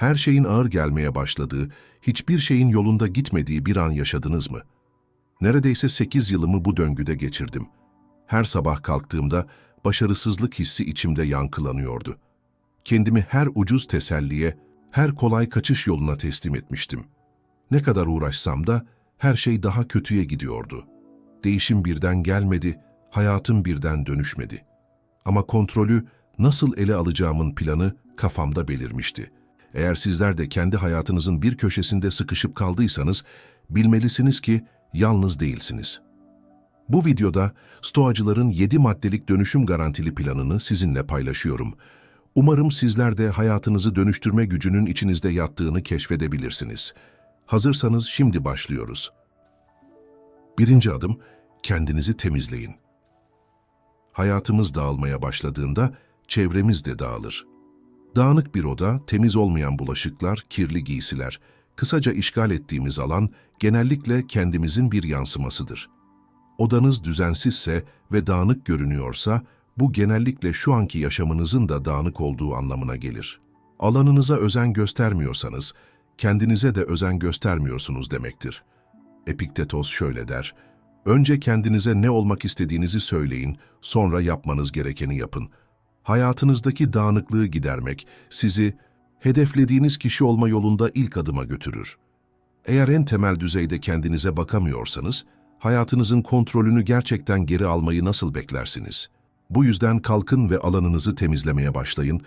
her şeyin ağır gelmeye başladığı, hiçbir şeyin yolunda gitmediği bir an yaşadınız mı? Neredeyse 8 yılımı bu döngüde geçirdim. Her sabah kalktığımda başarısızlık hissi içimde yankılanıyordu. Kendimi her ucuz teselliye, her kolay kaçış yoluna teslim etmiştim. Ne kadar uğraşsam da her şey daha kötüye gidiyordu. Değişim birden gelmedi, hayatım birden dönüşmedi. Ama kontrolü nasıl ele alacağımın planı kafamda belirmişti. Eğer sizler de kendi hayatınızın bir köşesinde sıkışıp kaldıysanız, bilmelisiniz ki yalnız değilsiniz. Bu videoda Stoacıların 7 maddelik dönüşüm garantili planını sizinle paylaşıyorum. Umarım sizler de hayatınızı dönüştürme gücünün içinizde yattığını keşfedebilirsiniz. Hazırsanız şimdi başlıyoruz. Birinci adım, kendinizi temizleyin. Hayatımız dağılmaya başladığında çevremiz de dağılır. Dağınık bir oda, temiz olmayan bulaşıklar, kirli giysiler, kısaca işgal ettiğimiz alan genellikle kendimizin bir yansımasıdır. Odanız düzensizse ve dağınık görünüyorsa, bu genellikle şu anki yaşamınızın da dağınık olduğu anlamına gelir. Alanınıza özen göstermiyorsanız, kendinize de özen göstermiyorsunuz demektir. Epiktetos şöyle der, Önce kendinize ne olmak istediğinizi söyleyin, sonra yapmanız gerekeni yapın. Hayatınızdaki dağınıklığı gidermek sizi hedeflediğiniz kişi olma yolunda ilk adıma götürür. Eğer en temel düzeyde kendinize bakamıyorsanız, hayatınızın kontrolünü gerçekten geri almayı nasıl beklersiniz? Bu yüzden kalkın ve alanınızı temizlemeye başlayın.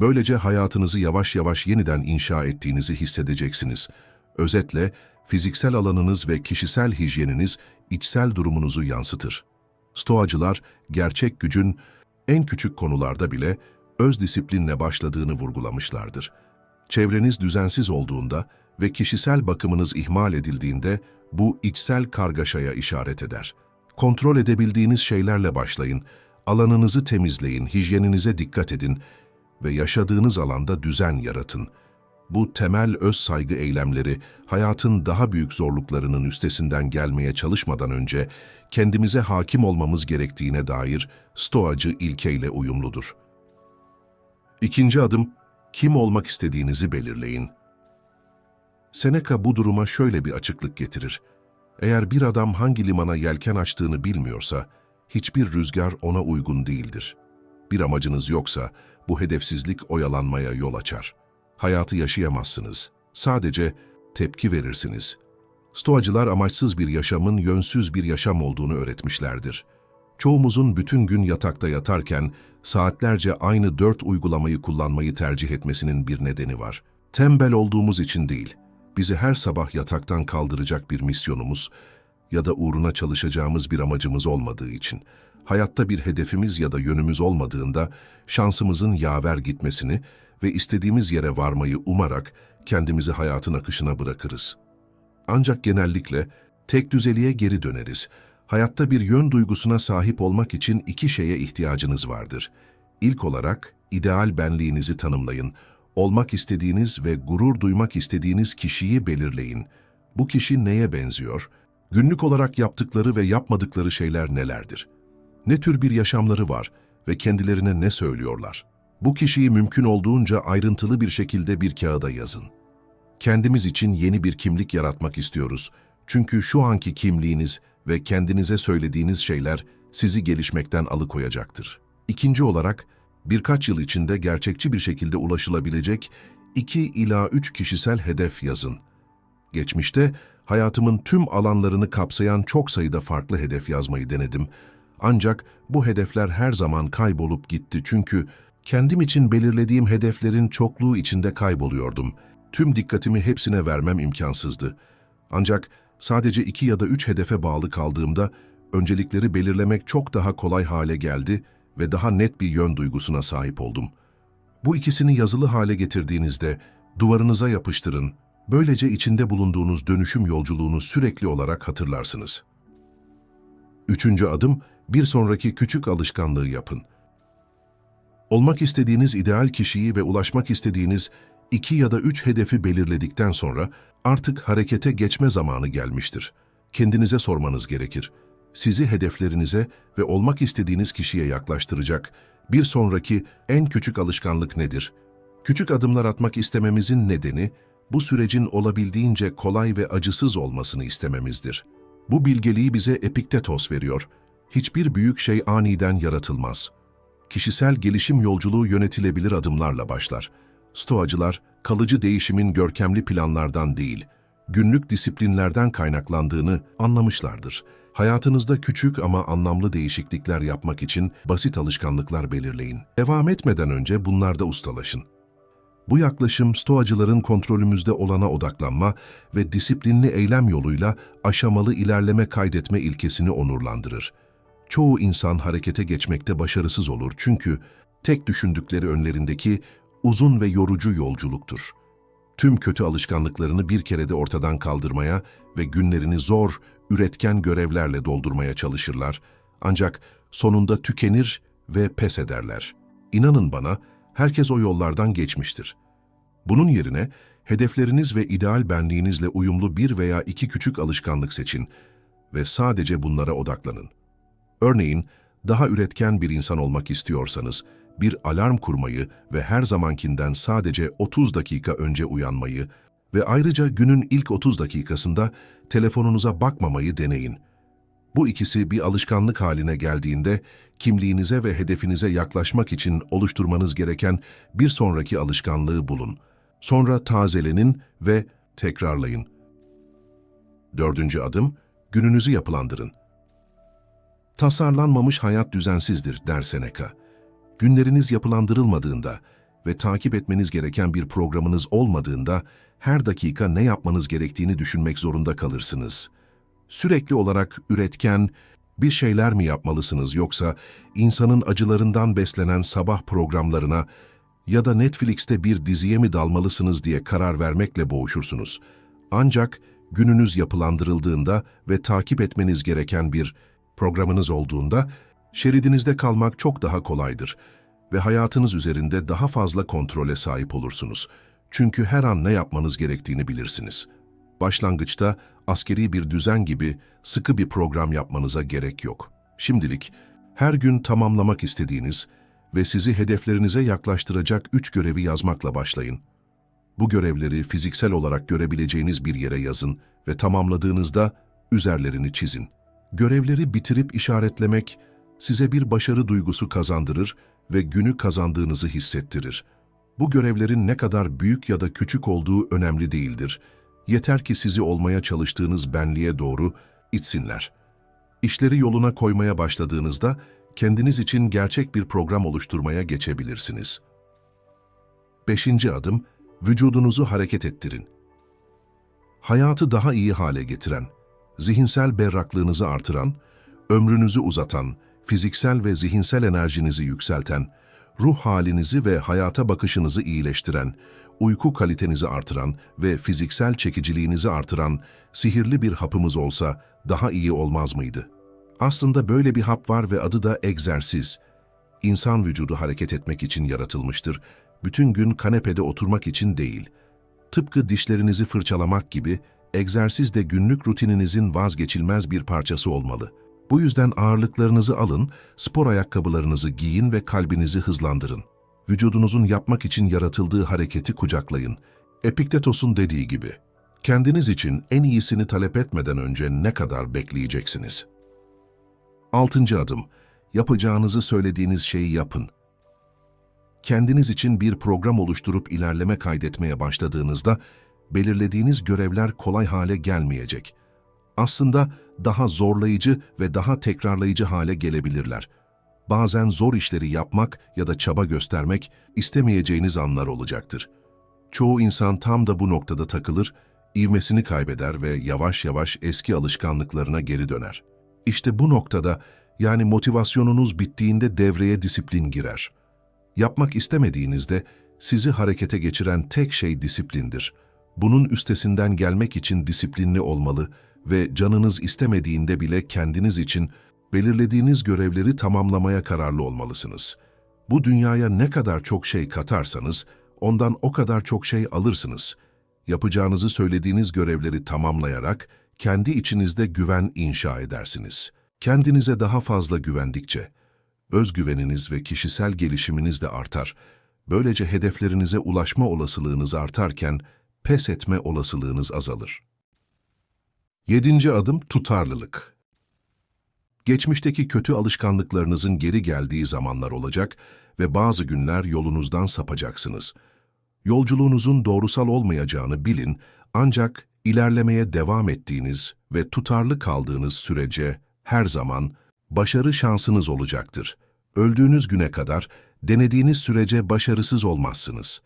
Böylece hayatınızı yavaş yavaş yeniden inşa ettiğinizi hissedeceksiniz. Özetle, fiziksel alanınız ve kişisel hijyeniniz içsel durumunuzu yansıtır. Stoacılar, gerçek gücün en küçük konularda bile öz disiplinle başladığını vurgulamışlardır. Çevreniz düzensiz olduğunda ve kişisel bakımınız ihmal edildiğinde bu içsel kargaşaya işaret eder. Kontrol edebildiğiniz şeylerle başlayın, alanınızı temizleyin, hijyeninize dikkat edin ve yaşadığınız alanda düzen yaratın. Bu temel öz saygı eylemleri hayatın daha büyük zorluklarının üstesinden gelmeye çalışmadan önce kendimize hakim olmamız gerektiğine dair stoacı ilkeyle uyumludur. İkinci adım, kim olmak istediğinizi belirleyin. Seneca bu duruma şöyle bir açıklık getirir. Eğer bir adam hangi limana yelken açtığını bilmiyorsa, hiçbir rüzgar ona uygun değildir. Bir amacınız yoksa, bu hedefsizlik oyalanmaya yol açar. Hayatı yaşayamazsınız. Sadece tepki verirsiniz. Stoacılar amaçsız bir yaşamın yönsüz bir yaşam olduğunu öğretmişlerdir. Çoğumuzun bütün gün yatakta yatarken saatlerce aynı dört uygulamayı kullanmayı tercih etmesinin bir nedeni var. Tembel olduğumuz için değil, bizi her sabah yataktan kaldıracak bir misyonumuz ya da uğruna çalışacağımız bir amacımız olmadığı için, hayatta bir hedefimiz ya da yönümüz olmadığında şansımızın yaver gitmesini ve istediğimiz yere varmayı umarak kendimizi hayatın akışına bırakırız. Ancak genellikle tek düzeliğe geri döneriz. Hayatta bir yön duygusuna sahip olmak için iki şeye ihtiyacınız vardır. İlk olarak ideal benliğinizi tanımlayın. Olmak istediğiniz ve gurur duymak istediğiniz kişiyi belirleyin. Bu kişi neye benziyor? Günlük olarak yaptıkları ve yapmadıkları şeyler nelerdir? Ne tür bir yaşamları var ve kendilerine ne söylüyorlar? Bu kişiyi mümkün olduğunca ayrıntılı bir şekilde bir kağıda yazın. Kendimiz için yeni bir kimlik yaratmak istiyoruz. Çünkü şu anki kimliğiniz ve kendinize söylediğiniz şeyler sizi gelişmekten alıkoyacaktır. İkinci olarak, birkaç yıl içinde gerçekçi bir şekilde ulaşılabilecek 2 ila 3 kişisel hedef yazın. Geçmişte hayatımın tüm alanlarını kapsayan çok sayıda farklı hedef yazmayı denedim. Ancak bu hedefler her zaman kaybolup gitti çünkü kendim için belirlediğim hedeflerin çokluğu içinde kayboluyordum. Tüm dikkatimi hepsine vermem imkansızdı. Ancak sadece iki ya da üç hedefe bağlı kaldığımda öncelikleri belirlemek çok daha kolay hale geldi ve daha net bir yön duygusuna sahip oldum. Bu ikisini yazılı hale getirdiğinizde duvarınıza yapıştırın, böylece içinde bulunduğunuz dönüşüm yolculuğunu sürekli olarak hatırlarsınız. Üçüncü adım, bir sonraki küçük alışkanlığı yapın. Olmak istediğiniz ideal kişiyi ve ulaşmak istediğiniz iki ya da üç hedefi belirledikten sonra artık harekete geçme zamanı gelmiştir. Kendinize sormanız gerekir. Sizi hedeflerinize ve olmak istediğiniz kişiye yaklaştıracak bir sonraki en küçük alışkanlık nedir? Küçük adımlar atmak istememizin nedeni, bu sürecin olabildiğince kolay ve acısız olmasını istememizdir. Bu bilgeliği bize Epiktetos veriyor. Hiçbir büyük şey aniden yaratılmaz. Kişisel gelişim yolculuğu yönetilebilir adımlarla başlar. Stoacılar, kalıcı değişimin görkemli planlardan değil, günlük disiplinlerden kaynaklandığını anlamışlardır. Hayatınızda küçük ama anlamlı değişiklikler yapmak için basit alışkanlıklar belirleyin. Devam etmeden önce bunlarda ustalaşın. Bu yaklaşım stoacıların kontrolümüzde olana odaklanma ve disiplinli eylem yoluyla aşamalı ilerleme kaydetme ilkesini onurlandırır. Çoğu insan harekete geçmekte başarısız olur çünkü tek düşündükleri önlerindeki uzun ve yorucu yolculuktur. Tüm kötü alışkanlıklarını bir kerede ortadan kaldırmaya ve günlerini zor, üretken görevlerle doldurmaya çalışırlar. Ancak sonunda tükenir ve pes ederler. İnanın bana, herkes o yollardan geçmiştir. Bunun yerine hedefleriniz ve ideal benliğinizle uyumlu bir veya iki küçük alışkanlık seçin ve sadece bunlara odaklanın. Örneğin, daha üretken bir insan olmak istiyorsanız, bir alarm kurmayı ve her zamankinden sadece 30 dakika önce uyanmayı ve ayrıca günün ilk 30 dakikasında telefonunuza bakmamayı deneyin. Bu ikisi bir alışkanlık haline geldiğinde, kimliğinize ve hedefinize yaklaşmak için oluşturmanız gereken bir sonraki alışkanlığı bulun. Sonra tazelenin ve tekrarlayın. Dördüncü adım, gününüzü yapılandırın. Tasarlanmamış hayat düzensizdir der Seneca. Günleriniz yapılandırılmadığında ve takip etmeniz gereken bir programınız olmadığında her dakika ne yapmanız gerektiğini düşünmek zorunda kalırsınız. Sürekli olarak üretken bir şeyler mi yapmalısınız yoksa insanın acılarından beslenen sabah programlarına ya da Netflix'te bir diziye mi dalmalısınız diye karar vermekle boğuşursunuz. Ancak gününüz yapılandırıldığında ve takip etmeniz gereken bir programınız olduğunda şeridinizde kalmak çok daha kolaydır ve hayatınız üzerinde daha fazla kontrole sahip olursunuz. Çünkü her an ne yapmanız gerektiğini bilirsiniz. Başlangıçta askeri bir düzen gibi sıkı bir program yapmanıza gerek yok. Şimdilik her gün tamamlamak istediğiniz ve sizi hedeflerinize yaklaştıracak üç görevi yazmakla başlayın. Bu görevleri fiziksel olarak görebileceğiniz bir yere yazın ve tamamladığınızda üzerlerini çizin. Görevleri bitirip işaretlemek size bir başarı duygusu kazandırır ve günü kazandığınızı hissettirir. Bu görevlerin ne kadar büyük ya da küçük olduğu önemli değildir. Yeter ki sizi olmaya çalıştığınız benliğe doğru itsinler. İşleri yoluna koymaya başladığınızda kendiniz için gerçek bir program oluşturmaya geçebilirsiniz. Beşinci adım, vücudunuzu hareket ettirin. Hayatı daha iyi hale getiren, zihinsel berraklığınızı artıran, ömrünüzü uzatan, fiziksel ve zihinsel enerjinizi yükselten, ruh halinizi ve hayata bakışınızı iyileştiren, uyku kalitenizi artıran ve fiziksel çekiciliğinizi artıran sihirli bir hapımız olsa daha iyi olmaz mıydı? Aslında böyle bir hap var ve adı da egzersiz. İnsan vücudu hareket etmek için yaratılmıştır. Bütün gün kanepede oturmak için değil. Tıpkı dişlerinizi fırçalamak gibi, egzersiz de günlük rutininizin vazgeçilmez bir parçası olmalı. Bu yüzden ağırlıklarınızı alın, spor ayakkabılarınızı giyin ve kalbinizi hızlandırın. Vücudunuzun yapmak için yaratıldığı hareketi kucaklayın. Epiktetos'un dediği gibi, kendiniz için en iyisini talep etmeden önce ne kadar bekleyeceksiniz? Altıncı adım, yapacağınızı söylediğiniz şeyi yapın. Kendiniz için bir program oluşturup ilerleme kaydetmeye başladığınızda, belirlediğiniz görevler kolay hale gelmeyecek. Aslında daha zorlayıcı ve daha tekrarlayıcı hale gelebilirler. Bazen zor işleri yapmak ya da çaba göstermek istemeyeceğiniz anlar olacaktır. Çoğu insan tam da bu noktada takılır, ivmesini kaybeder ve yavaş yavaş eski alışkanlıklarına geri döner. İşte bu noktada yani motivasyonunuz bittiğinde devreye disiplin girer. Yapmak istemediğinizde sizi harekete geçiren tek şey disiplindir. Bunun üstesinden gelmek için disiplinli olmalı ve canınız istemediğinde bile kendiniz için belirlediğiniz görevleri tamamlamaya kararlı olmalısınız. Bu dünyaya ne kadar çok şey katarsanız, ondan o kadar çok şey alırsınız. Yapacağınızı söylediğiniz görevleri tamamlayarak kendi içinizde güven inşa edersiniz. Kendinize daha fazla güvendikçe, özgüveniniz ve kişisel gelişiminiz de artar. Böylece hedeflerinize ulaşma olasılığınız artarken pes etme olasılığınız azalır. Yedinci adım tutarlılık. Geçmişteki kötü alışkanlıklarınızın geri geldiği zamanlar olacak ve bazı günler yolunuzdan sapacaksınız. Yolculuğunuzun doğrusal olmayacağını bilin ancak ilerlemeye devam ettiğiniz ve tutarlı kaldığınız sürece her zaman başarı şansınız olacaktır. Öldüğünüz güne kadar denediğiniz sürece başarısız olmazsınız.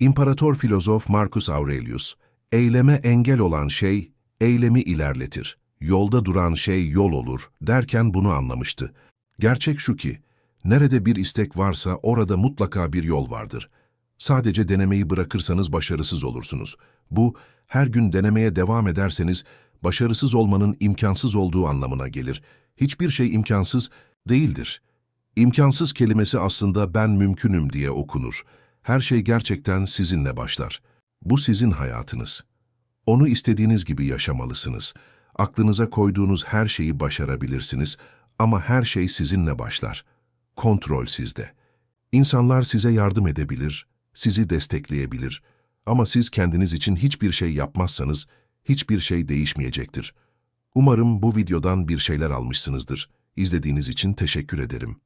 İmparator filozof Marcus Aurelius, eyleme engel olan şey, eylemi ilerletir. Yolda duran şey yol olur derken bunu anlamıştı. Gerçek şu ki, nerede bir istek varsa orada mutlaka bir yol vardır. Sadece denemeyi bırakırsanız başarısız olursunuz. Bu, her gün denemeye devam ederseniz başarısız olmanın imkansız olduğu anlamına gelir. Hiçbir şey imkansız değildir. İmkansız kelimesi aslında ben mümkünüm diye okunur. Her şey gerçekten sizinle başlar. Bu sizin hayatınız. Onu istediğiniz gibi yaşamalısınız. Aklınıza koyduğunuz her şeyi başarabilirsiniz ama her şey sizinle başlar. Kontrol sizde. İnsanlar size yardım edebilir, sizi destekleyebilir ama siz kendiniz için hiçbir şey yapmazsanız hiçbir şey değişmeyecektir. Umarım bu videodan bir şeyler almışsınızdır. İzlediğiniz için teşekkür ederim.